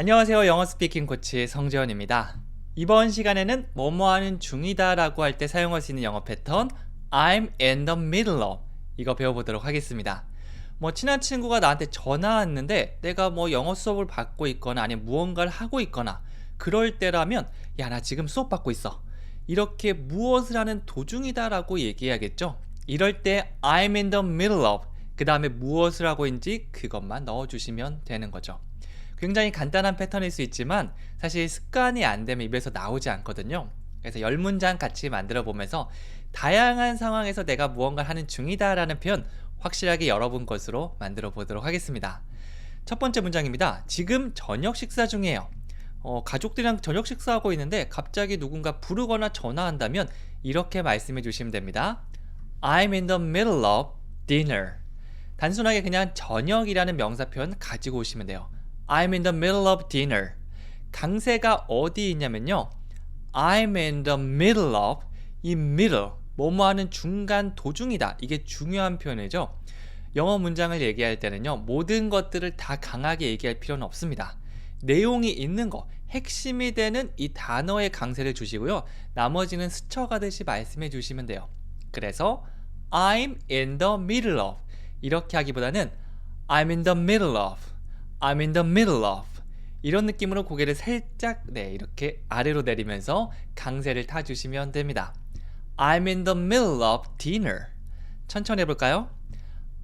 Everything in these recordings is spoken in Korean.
안녕하세요. 영어 스피킹 코치 성재원입니다. 이번 시간에는 뭐뭐 하는 중이다 라고 할 때 사용할 수 있는 영어 패턴 I'm in the middle of 이거 배워보도록 하겠습니다. 뭐 친한 친구가 나한테 전화 왔는데 내가 뭐 영어 수업을 받고 있거나 아니면 무언가를 하고 있거나 그럴 때라면 야 나 지금 수업 받고 있어. 이렇게 무엇을 하는 도중이다 라고 얘기해야겠죠. 이럴 때 I'm in the middle of 그 다음에 무엇을 하고 있는지 그것만 넣어주시면 되는 거죠. 굉장히 간단한 패턴일 수 있지만 사실 습관이 안 되면 입에서 나오지 않거든요. 그래서 열 문장 같이 만들어 보면서 다양한 상황에서 내가 무언가를 하는 중이다라는 표현 확실하게 여러분 것으로 만들어 보도록 하겠습니다. 첫 번째 문장입니다. 지금 저녁 식사 중이에요. 어, 가족들이랑 저녁 식사하고 있는데 갑자기 누군가 부르거나 전화한다면 이렇게 말씀해 주시면 됩니다. I'm in the middle of dinner. 단순하게 그냥 저녁이라는 명사 표현 가지고 오시면 돼요. I'm in the middle of dinner. 강세가 어디 있냐면요. I'm in the middle of 이 middle 뭐뭐 하는 중간 도중이다. 이게 중요한 표현이죠. 영어 문장을 얘기할 때는요. 모든 것들을 다 강하게 얘기할 필요는 없습니다. 내용이 있는 거, 핵심이 되는 이 단어의 강세를 주시고요. 나머지는 스쳐가듯이 말씀해 주시면 돼요. 그래서 I'm in the middle of 이렇게 하기보다는 I'm in the middle of I'm in the middle of 이런 느낌으로 고개를 살짝 네 이렇게 아래로 내리면서 강세를 타주시면 됩니다. I'm in the middle of dinner. 천천히 해볼까요?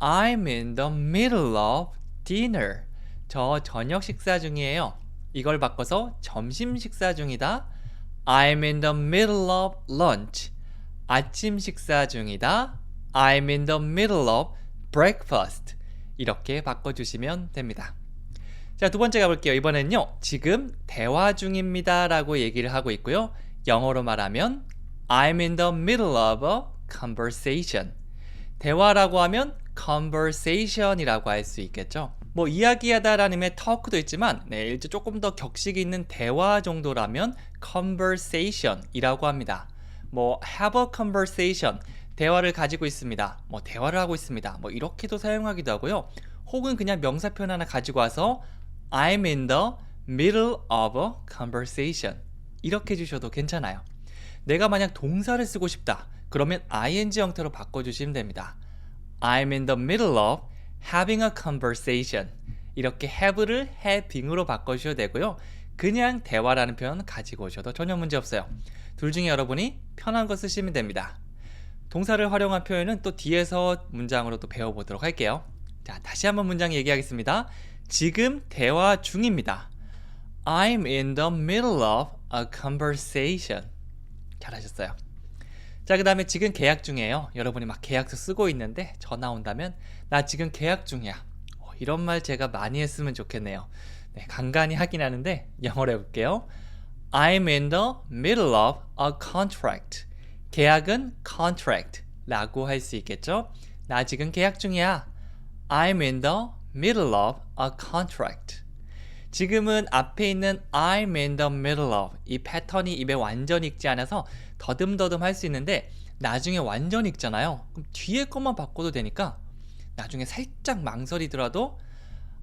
I'm in the middle of dinner. 저 저녁 식사 중이에요. 이걸 바꿔서 점심 식사 중이다. I'm in the middle of lunch. 아침 식사 중이다. I'm in the middle of breakfast. 이렇게 바꿔주시면 됩니다. 자, 두 번째 가볼게요. 이번엔요, 지금 대화 중입니다. 라고 얘기를 하고 있고요. 영어로 말하면, I'm in the middle of a conversation. 대화라고 하면 conversation이라고 할 수 있겠죠. 뭐 이야기하다라는 의미의 talk도 있지만 네, 일제 조금 더 격식이 있는 대화 정도라면 conversation이라고 합니다. 뭐 have a conversation 대화를 가지고 있습니다. 뭐 대화를 하고 있습니다. 뭐 이렇게도 사용하기도 하고요. 혹은 그냥 명사 표현 하나 가지고 와서 I'm in the middle of a conversation 이렇게 해주셔도 괜찮아요. 내가 만약 동사를 쓰고 싶다. 그러면 ing 형태로 바꿔주시면 됩니다. I'm in the middle of having a conversation. 이렇게 have를 having으로 바꿔주셔도 되고요. 그냥 대화라는 표현 가지고 오셔도 전혀 문제 없어요. 둘 중에 여러분이 편한 거 쓰시면 됩니다. 동사를 활용한 표현은 또 뒤에서 문장으로 또 배워보도록 할게요. 자, 다시 한번 문장 얘기하겠습니다. 지금 대화 중입니다. I'm in the middle of a conversation. 잘하셨어요. 자, 그 다음에 지금 계약 중이에요. 여러분이 막 계약서 쓰고 있는데 전화 온다면 나 지금 계약 중이야. 어, 이런 말 제가 많이 했으면 좋겠네요. 네, 간간히 하긴 하는데 영어로 해볼게요. I'm in the middle of a contract. 계약은 contract 라고 할 수 있겠죠? 나 지금 계약 중이야. I'm in the middle of a contract. 지금은 앞에 있는 I'm in the middle of 이 패턴이 입에 완전 익지 않아서 더듬더듬 할 수 있는데 나중에 완전 익잖아요. 그럼 뒤에 것만 바꿔도 되니까 나중에 살짝 망설이더라도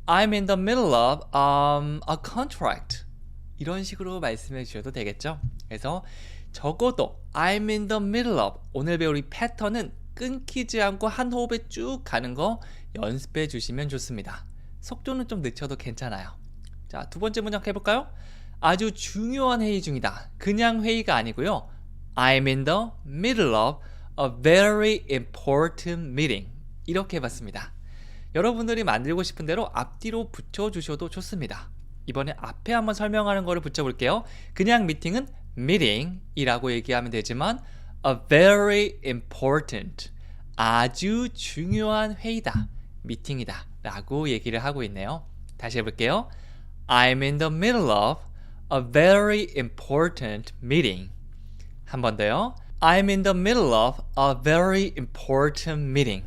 I'm in the middle of um, a contract 이런 식으로 말씀해 주셔도 되겠죠. 그래서 적어도 I'm in the middle of 오늘 배울 이 패턴은 끊기지 않고 한 호흡에 쭉 가는 거 연습해 주시면 좋습니다. 속도는 좀 늦춰도 괜찮아요. 자, 두 번째 문장 해볼까요? 아주 중요한 회의 중이다. 그냥 회의가 아니고요. I'm in the middle of a very important meeting. 이렇게 해봤습니다. 여러분들이 만들고 싶은 대로 앞뒤로 붙여주셔도 좋습니다. 이번에 앞에 한번 설명하는 거를 붙여볼게요. 그냥 미팅은 meeting이라고 얘기하면 되지만 a very important 아주 중요한 회의다. 미팅이다. 라고 얘기를 하고 있네요. 다시 해볼게요. I'm in the middle of a very important meeting. 한 번 더요. I'm in the middle of a very important meeting.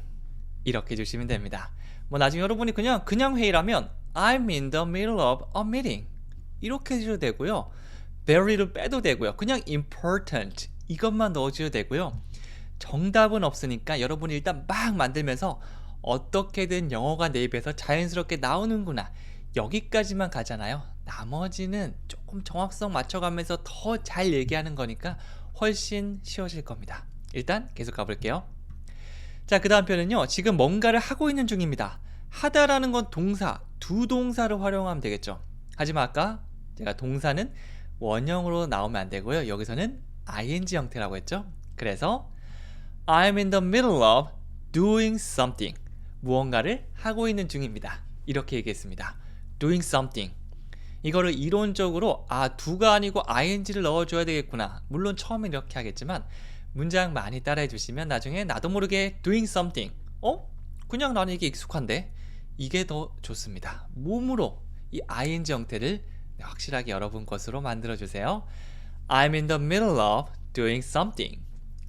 이렇게 해주시면 됩니다. 뭐 나중에 여러분이 그냥 그냥 회의라면 I'm in the middle of a meeting. 이렇게 해주셔도 되고요. very를 빼도 되고요. 그냥 important 이것만 넣어주셔도 되고요. 정답은 없으니까 여러분이 일단 막 만들면서 어떻게든 영어가 내 입에서 자연스럽게 나오는구나 여기까지만 가잖아요. 나머지는 조금 정확성 맞춰가면서 더 잘 얘기하는 거니까 훨씬 쉬워질 겁니다. 일단 계속 가볼게요. 자, 그 다음 표현은요. 지금 뭔가를 하고 있는 중입니다. 하다라는 건 동사, 두 동사를 활용하면 되겠죠. 하지만 아까 제가 동사는 원형으로 나오면 안 되고요. 여기서는 ing 형태라고 했죠. 그래서 I'm in the middle of doing something. 무언가를 하고 있는 중입니다. 이렇게 얘기했습니다. doing something. 이거를 이론적으로 아 두가 아니고 ing를 넣어줘야 되겠구나. 물론 처음에 이렇게 하겠지만 문장 많이 따라해 주시면 나중에 나도 모르게 doing something. 어? 그냥 나는 이게 익숙한데 이게 더 좋습니다. 몸으로 이 ing 형태를 확실하게 여러분 것으로 만들어 주세요. I'm in the middle of doing something.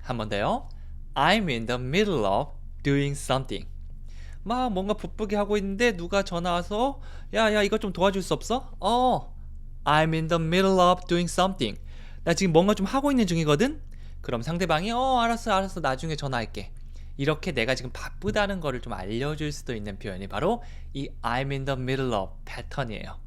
한 번 더요. I'm in the middle of doing something. 막 뭔가 바쁘게 하고 있는데 누가 전화 와서 야야 이거 좀 도와줄 수 없어? 어 I'm in the middle of doing something 나 지금 뭔가 좀 하고 있는 중이거든? 그럼 상대방이 어 알았어 알았어 나중에 전화할게 이렇게 내가 지금 바쁘다는 거를 좀 알려줄 수도 있는 표현이 바로 이 I'm in the middle of 패턴이에요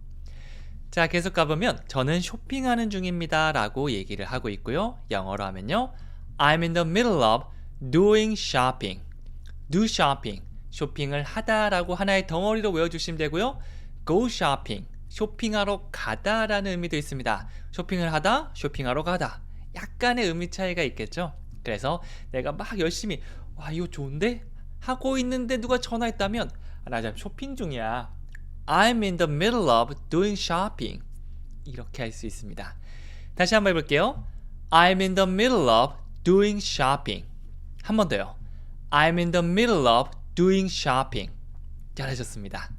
자 계속 가보면 저는 쇼핑하는 중입니다 라고 얘기를 하고 있고요 영어로 하면요 I'm in the middle of doing shopping do shopping 쇼핑을 하다 라고 하나의 덩어리로 외워주시면 되고요. go shopping, 쇼핑하러 가다 라는 의미도 있습니다. 쇼핑을 하다, 쇼핑하러 가다. 약간의 의미 차이가 있겠죠. 그래서 내가 막 열심히 와 이거 좋은데 하고 있는데 누가 전화했다면 아, 나 지금 쇼핑 중이야. I'm in the middle of doing shopping. 이렇게 할 수 있습니다. 다시 한번 해볼게요. I'm in the middle of doing shopping. 한 번 더요. I'm in the middle of doing shopping. 잘하셨습니다.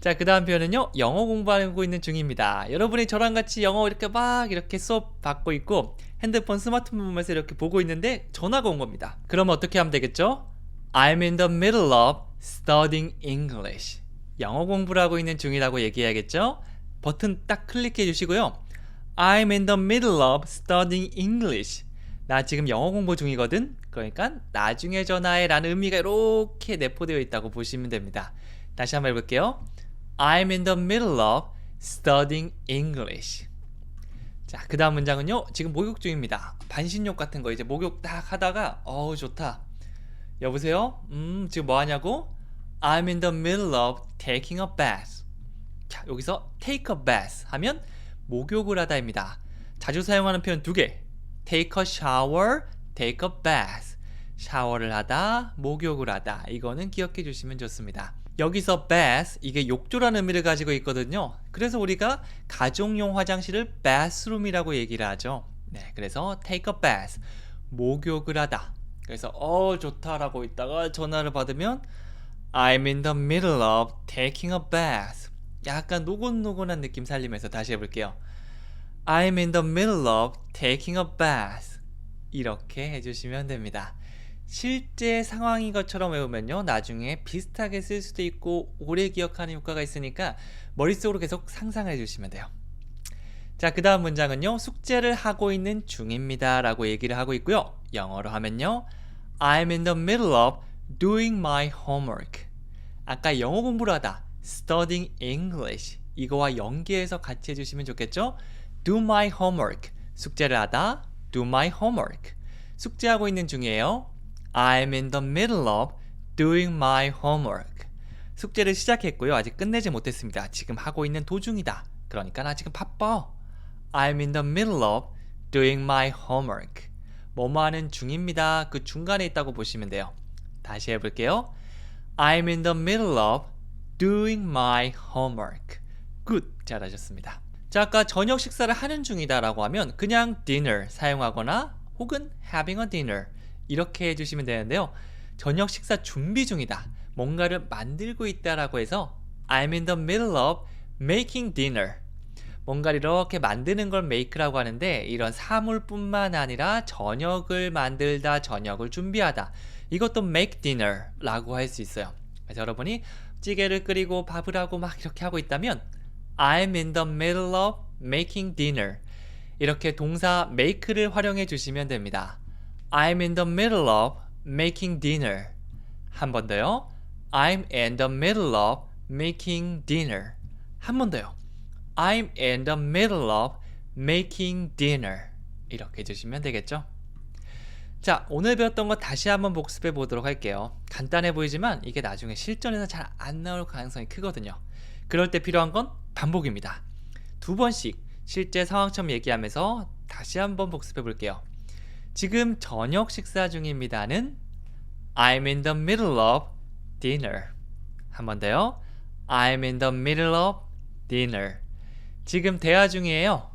자, 그 다음 표현은요, 영어 공부하고 있는 중입니다. 여러분이 저랑 같이 영어 이렇게 막 이렇게 수업 받고 있고, 핸드폰, 스마트폰 보면서 이렇게 보고 있는데, 전화가 온 겁니다. 그럼 어떻게 하면 되겠죠? I'm in the middle of studying English. 영어 공부를 하고 있는 중이라고 얘기해야겠죠? 버튼 딱 클릭해 주시고요. I'm in the middle of studying English. 나 지금 영어 공부 중이거든. 그러니까 나중에 전화해 라는 의미가 이렇게 내포되어 있다고 보시면 됩니다. 다시 한번 해볼게요. I'm in the middle of studying English. 자, 그 다음 문장은요. 지금 목욕 중입니다. 반신욕 같은 거 이제 목욕 딱 하다가 어우 좋다. 여보세요? 음, 지금 뭐 하냐고? I'm in the middle of taking a bath. 자, 여기서 take a bath 하면 목욕을 하다입니다. 자주 사용하는 표현 두 개. take a shower, take a bath. 샤워를 하다, 목욕을 하다. 이거는 기억해 주시면 좋습니다. 여기서 bath 이게 욕조라는 의미를 가지고 있거든요. 그래서 우리가 가정용 화장실을 bathroom이라고 얘기를 하죠. 네, 그래서 take a bath 목욕을 하다. 그래서 어 좋다라고 있다가 전화를 받으면 I'm in the middle of taking a bath. 약간 노곤노곤한 느낌 살리면서 다시 해볼게요. I'm in the middle of taking a bath. 이렇게 해주시면 됩니다. 실제 상황인 것처럼 외우면요. 나중에 비슷하게 쓸 수도 있고 오래 기억하는 효과가 있으니까 머릿속으로 계속 상상해 주시면 돼요. 자, 그 다음 문장은요. 숙제를 하고 있는 중입니다. 라고 얘기를 하고 있고요. 영어로 하면요. I'm in the middle of doing my homework. 아까 영어 공부를 하다. studying English. 이거와 연계해서 같이 해주시면 좋겠죠? do my homework. 숙제를 하다. do my homework. 숙제하고 있는 중이에요. I'm in the middle of doing my homework. 숙제를 시작했고요. 아직 끝내지 못했습니다. 지금 하고 있는 도중이다. 그러니까 나 지금 바빠. I'm in the middle of doing my homework. 뭐뭐 하는 중입니다. 그 중간에 있다고 보시면 돼요. 다시 해볼게요. I'm in the middle of doing my homework. good. 잘하셨습니다. 자, 아까 저녁 식사를 하는 중이다라고 하면 그냥 dinner 사용하거나 혹은 having a dinner 이렇게 해주시면 되는데요. 저녁 식사 준비 중이다. 뭔가를 만들고 있다라고 해서 I'm in the middle of making dinner. 뭔가를 이렇게 만드는 걸 make라고 하는데 이런 사물뿐만 아니라 저녁을 만들다, 저녁을 준비하다. 이것도 make dinner라고 할 수 있어요. 그래서 여러분이 찌개를 끓이고 밥을 하고 막 이렇게 하고 있다면 I'm in the middle of making dinner. 이렇게 동사 make를 활용해 주시면 됩니다. I'm in the middle of making dinner. 한 번 더요. I'm in the middle of making dinner. 한 번 더요. I'm in the middle of making dinner. 이렇게 해주시면 되겠죠? 자, 오늘 배웠던 거 다시 한번 복습해 보도록 할게요. 간단해 보이지만 이게 나중에 실전에서 잘 안 나올 가능성이 크거든요. 그럴 때 필요한 건 반복입니다. 두 번씩 실제 상황처럼 얘기하면서 다시 한번 복습해 볼게요. 지금 저녁 식사 중입니다는 I'm in the middle of dinner. 한 번 더요. I'm in the middle of dinner. 지금 대화 중이에요.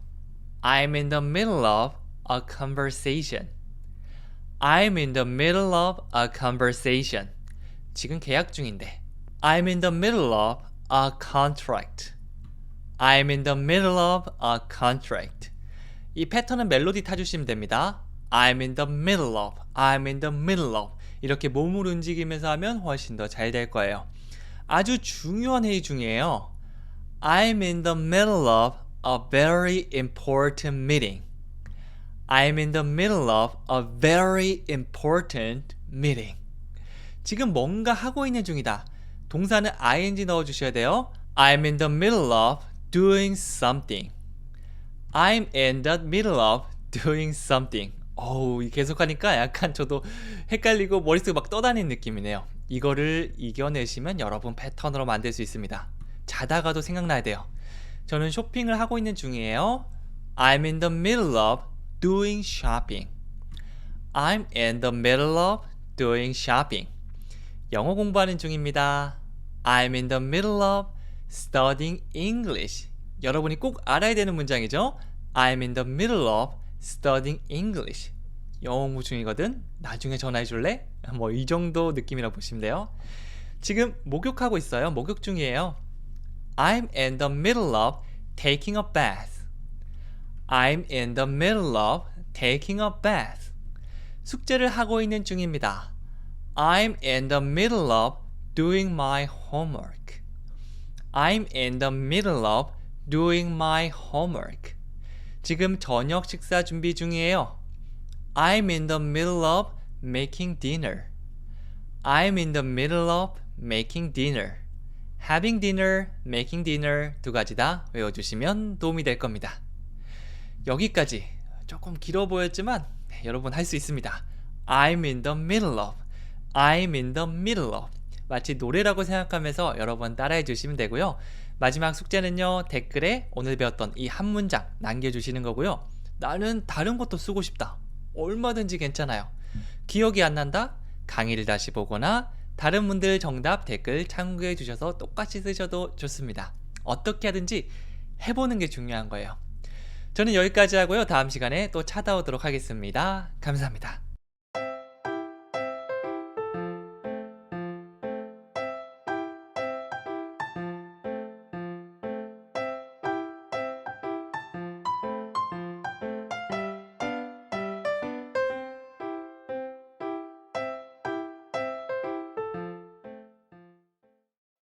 I'm in the middle of a conversation. I'm in the middle of a conversation. 지금 계약 중인데. I'm in the middle of a contract. I'm in the middle of a contract. 이 패턴은 멜로디 타주시면 됩니다. I'm in the middle of, I'm in the middle of. 이렇게 몸을 움직이면서 하면 훨씬 더 잘 될 거예요. 아주 중요한 회의 중이에요. I'm in the middle of a very important meeting. I'm in the middle of a very important meeting. 지금 뭔가 하고 있는 중이다. 동사는 ing 넣어 주셔야 돼요. I'm in the middle of doing something. I'm in the middle of doing something. 어우, 계속하니까 약간 저도 헷갈리고 머릿속에 막 떠다니는 느낌이네요. 이거를 이겨내시면 여러분 패턴으로 만들 수 있습니다. 자다가도 생각나야 돼요. 저는 쇼핑을 하고 있는 중이에요. I'm in the middle of doing shopping. I'm in the middle of doing shopping. 영어 공부하는 중입니다. I'm in the middle of studying English. 여러분이 꼭 알아야 되는 문장이죠. I'm in the middle of studying English. 영어 공부 중이거든. 나중에 전화해 줄래? 뭐 이 정도 느낌이라고 보시면 돼요. 지금 목욕하고 있어요. 목욕 중이에요. I'm in the middle of taking a bath. I'm in the middle of taking a bath. 숙제를 하고 있는 중입니다. I'm in the middle of doing my homework. I'm in the middle of doing my homework. 지금 저녁 식사 준비 중이에요. I'm in the middle of making dinner. I'm in the middle of making dinner. having dinner, making dinner 두 가지 다 외워주시면 도움이 될 겁니다. 여기까지 조금 길어 보였지만 네, 여러분 할 수 있습니다. I'm in the middle of. I'm in the middle of. 마치 노래라고 생각하면서 여러분 따라해 주시면 되고요. 마지막 숙제는요. 댓글에 오늘 배웠던 이 한 문장 남겨주시는 거고요. 나는 다른 것도 쓰고 싶다. 얼마든지 괜찮아요. 기억이 안 난다? 강의를 다시 보거나 다른 분들 정답 댓글 참고해 주셔서 똑같이 쓰셔도 좋습니다. 어떻게 하든지 해보는 게 중요한 거예요. 저는 여기까지 하고요. 다음 시간에 또 찾아오도록 하겠습니다. 감사합니다.